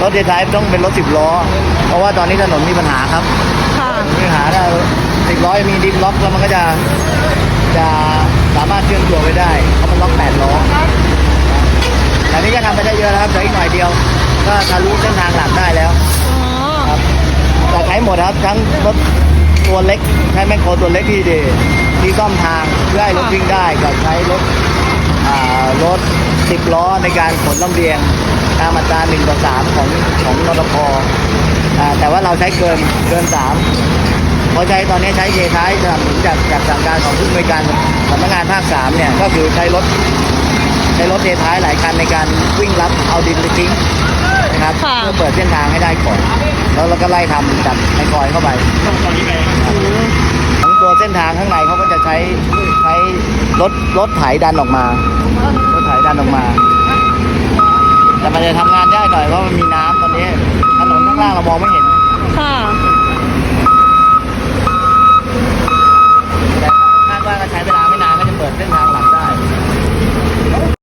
รถเดทายต้องเป็นรถสิบล้อ เพราะว่าตอนนี้ถนนมีปัญหาครับค่ะมีปัญหาถ้าสิบล้อมีดิฟล็อกแล้วมันก็จะจะสามารถเคลื่อนตัวไปได้เพราะมันล็อกแปดล้อแต่นี้ก็ทำไปได้เยอะแล้วครับเดี๋ยวอีกหน่อยเดียว ก็ทะลุเส้นทางหลักได้แล้วอ๋อครับแต่ใช้หมดครับทั้งรถตัวเล็กใช้แมคโครตัวเล็กที่ดีที่ซ่อมทางเพื่อให้รถวิ่งได้กับใช้รถอ่ารถ สิบล้อในการขนลำเลียงตามมาตราหนึ่งต่อสามของของนรพอ่าแต่ว่าเราใช้เกินเกินสามเพราะใช้ตอนนี้ใช้เยท้ายจากจากจากสั่งการของผู้อำนวยการสำนักงานภาคสามเนี่ย ก็คือใช้รถใช้รถเทท้ายหลายคันในการวิ่งรับเอาดินไปทิ้งนะครับค่ะเพื่อเปิดเส้นทางให้ได้ก่อนแล้วเราก็ไล่ทำจากในซอยเข้าไปทั้งตัวเส้นทางข้างในเขาก็จะใช้ใช้รถรถไถดันออกมารถไถดันออกมา แต่มันจะทำงานยากหน่อยเพราะมันมีน้ำ